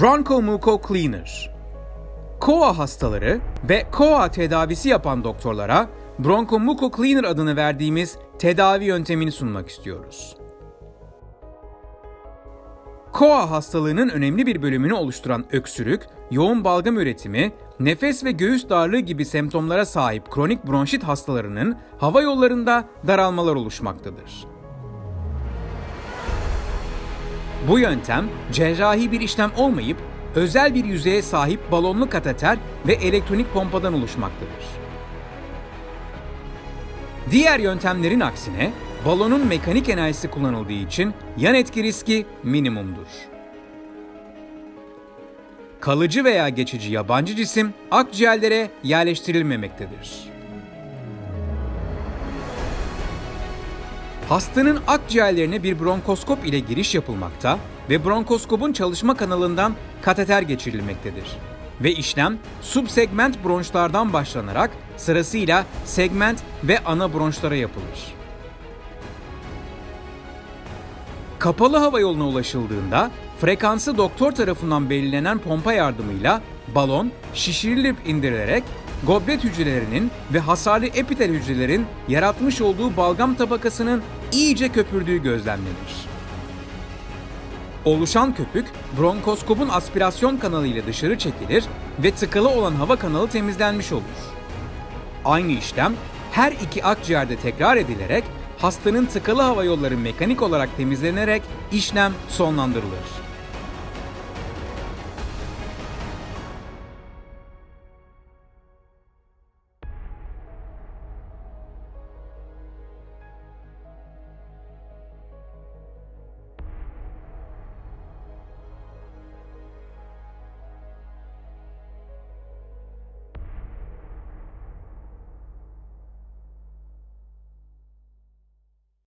Bronchomuco Cleaner KOA hastaları ve KOA tedavisi yapan doktorlara Bronchomuco Cleaner adını verdiğimiz tedavi yöntemini sunmak istiyoruz. KOA hastalığının önemli bir bölümünü oluşturan öksürük, yoğun balgam üretimi, nefes ve göğüs darlığı gibi semptomlara sahip kronik bronşit hastalarının hava yollarında daralmalar oluşmaktadır. Bu yöntem cerrahi bir işlem olmayıp özel bir yüzeye sahip balonlu kateter ve elektronik pompadan oluşmaktadır. Diğer yöntemlerin aksine balonun mekanik enerjisi kullanıldığı için yan etki riski minimumdur. Kalıcı veya geçici yabancı cisim akciğerlere yerleştirilmemektedir. Hastanın akciğerlerine bir bronkoskop ile giriş yapılmakta ve bronkoskopun çalışma kanalından kateter geçirilmektedir. Ve işlem subsegment bronşlardan başlanarak sırasıyla segment ve ana bronşlara yapılır. Kapalı hava yoluna ulaşıldığında frekansı doktor tarafından belirlenen pompa yardımıyla balon şişirilip indirilerek goblet hücrelerinin ve hasarlı epitel hücrelerin yaratmış olduğu balgam tabakasının iyice köpürdüğü gözlemlenir. Oluşan köpük bronkoskopun aspirasyon kanalı ile dışarı çekilir ve tıkalı olan hava kanalı temizlenmiş olur. Aynı işlem her iki akciğerde tekrar edilerek hastanın tıkalı hava yolları mekanik olarak temizlenerek işlem sonlandırılır.